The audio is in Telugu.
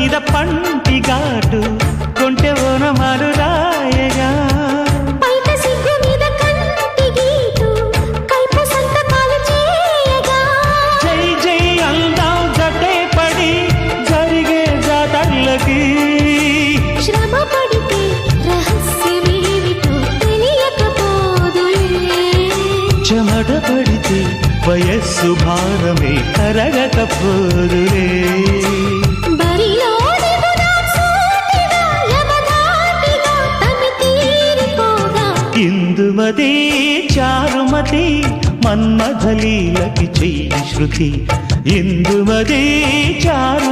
మీద పంటి ఘాటు కొంటె ఓనమాలు రాయగా బయట సిగ్గు మీద కంటి గీటు కైపు సంతకాలు చేయగా. జై జై అందాం జటే పడి జరిగే జాతర్లకి. శ్రమ పడితే రహస్యమేమిటో తెలియకపోదులే. చెమట పడితే వయస్సు భారమే కరగకపోదులే. తీరిపోగా ఇందుమతి చారుమతి మన్మథలీలకి చెయ్యి శృతి ఇందుమతి చారుమతి